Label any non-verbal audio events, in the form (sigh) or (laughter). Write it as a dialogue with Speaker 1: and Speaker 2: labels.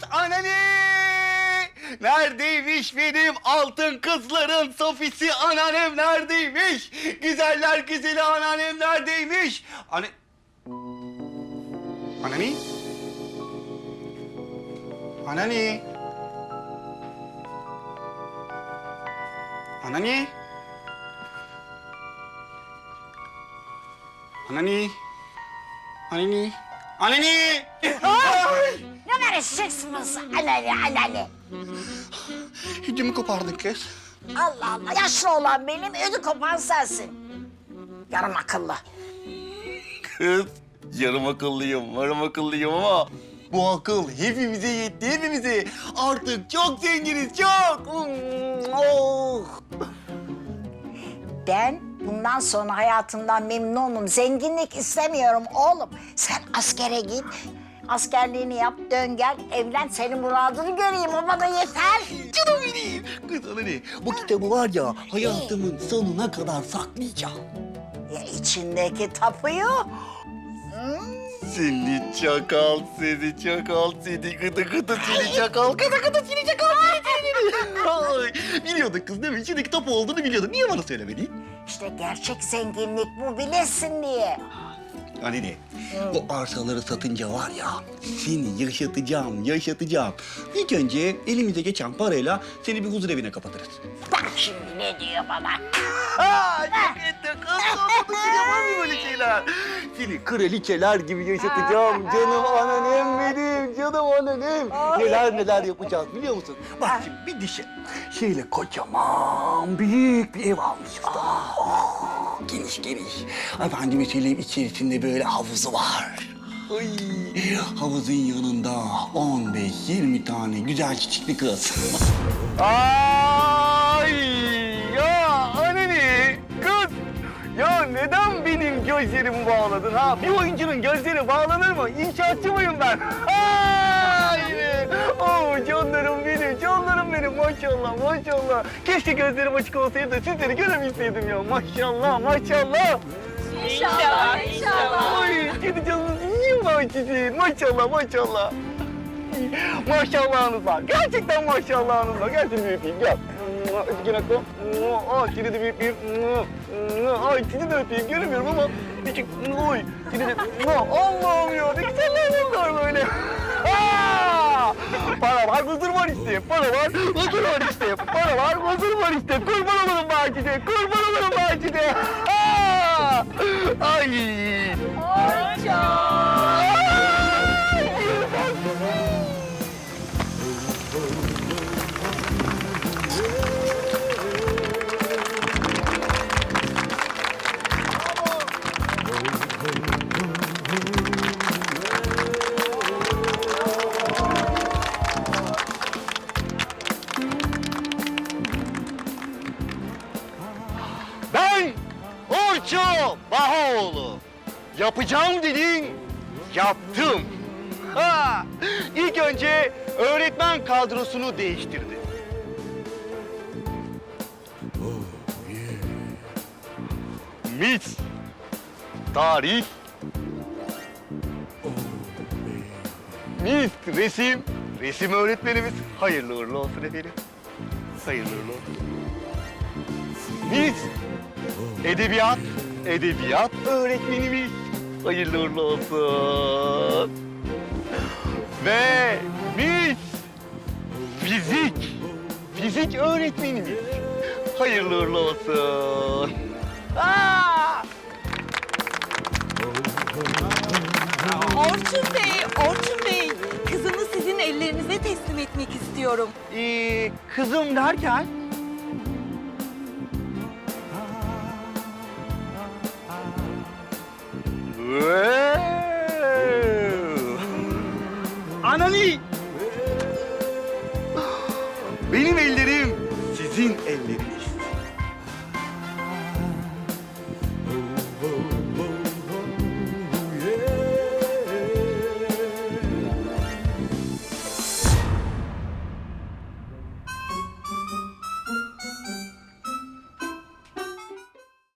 Speaker 1: Kız anani! Neredeymiş benim altın kızların Sofisi anneannem neredeymiş? Güzeller güzeli anneannem neredeymiş? Anne... Anani? Anani? Anani? Anani? Anani? Anani!
Speaker 2: Ne vereceksiniz alali alali?
Speaker 1: Hücümü kopardın kız.
Speaker 2: Allah Allah yaşlı olan benim ödü kopan sensin. Yarım akıllı.
Speaker 1: Kız, yarım akıllıyım, yarım akıllıyım ama bu akıl hepimize yetti, hepimize. Artık çok zenginiz, çok. Hmm, Oh.
Speaker 2: Ben bundan sonra hayatımdan memnunum. Zenginlik istemiyorum oğlum. Sen askere git. Askerliğini yap, dön gel, evlen. Senin muradını göreyim. O bana yeter.
Speaker 1: Canım benim. Kız ana ne? Bu kitabı var ya hayatımın sonuna kadar saklayacağım.
Speaker 2: Ya içindeki tapuyu?
Speaker 1: Seni çakal, seni çakal, seni gıdı gıdı seni çakal, gıdı gıdı seni çakal, seni seni. Ay, biliyordun kız değil mi? İçinde kitap olduğunu biliyordun. Niye bana söylemedin?
Speaker 2: İşte gerçek zenginlik bu bilesin diye.
Speaker 1: Hani ne? O arsaları satınca var ya, seni yaşatacağım, yaşatacağım. İlk önce elimize geçen parayla seni bir huzur evine kapatırız.
Speaker 2: Bak şimdi ne diyor bana.
Speaker 1: Aa, çok sonra var mı böyle şeyler? Seni kraliçeler gibi yaşatacağım. (laughs) Canım anneannem benim, canım anneannem. Neler neler yapacağız biliyor musun? Bak şimdi bir düşün. Şöyle kocaman büyük bir ev mı? Oh, geniş geniş. Efendime söyleyeyim içerisinde böyle havuzu var. Ay, havuzun yanında 15-20 tane güzel çiçekli kız. Ay ya anneni kız ya neden benim gözlerimi bağladın ha? Bir oyuncunun gözleri bağlanır mı? İnşaatçı mıyım ben? Ay oh canlarım benim maşallah maşallah. Keşke gözlerim açık olsaydı da sizleri görebilseydim ya maşallah maşallah.
Speaker 3: İnşallah, inşallah.
Speaker 1: Ay kedi canınız iyi mi sizin? Maşallah maşallah. Maşallahınız var. Gerçekten maşallahınız var. Gel seni bir öpeyim gel. Öpeyim Akko. Aa seni de bir öpeyim. Ay seni de öpeyim. Göremiyorum ama. Küçük. Oy. Seni de. Allah'ım ya. Ne güzeller var böyle. Aa! Var, huzur var işte. Para var, huzur var işte. Para var, huzur var işte. Kurban olurum Macide. Kurban olurum! Ay! Ay! Ben Orço Bahaoğlu. Yapacağım dedin, yaptım. Ha! İlk önce öğretmen kadrosunu değiştirdi. Mis, tarih, mis, resim, resim öğretmenimiz. Hayırlı uğurlu olsun efendim. Hayırlı uğurlu olsun. Mis, Edebiyat, edebiyat öğretmenimiz. Hayırlı uğurlu olsun. Ve biz fizik, fizik öğretmenimiz. Hayırlı uğurlu olsun. Aa!
Speaker 3: Orçun Bey, Orçun Bey. Kızımı sizin ellerinize teslim etmek istiyorum.
Speaker 1: Ee, kızım derken bíblicas.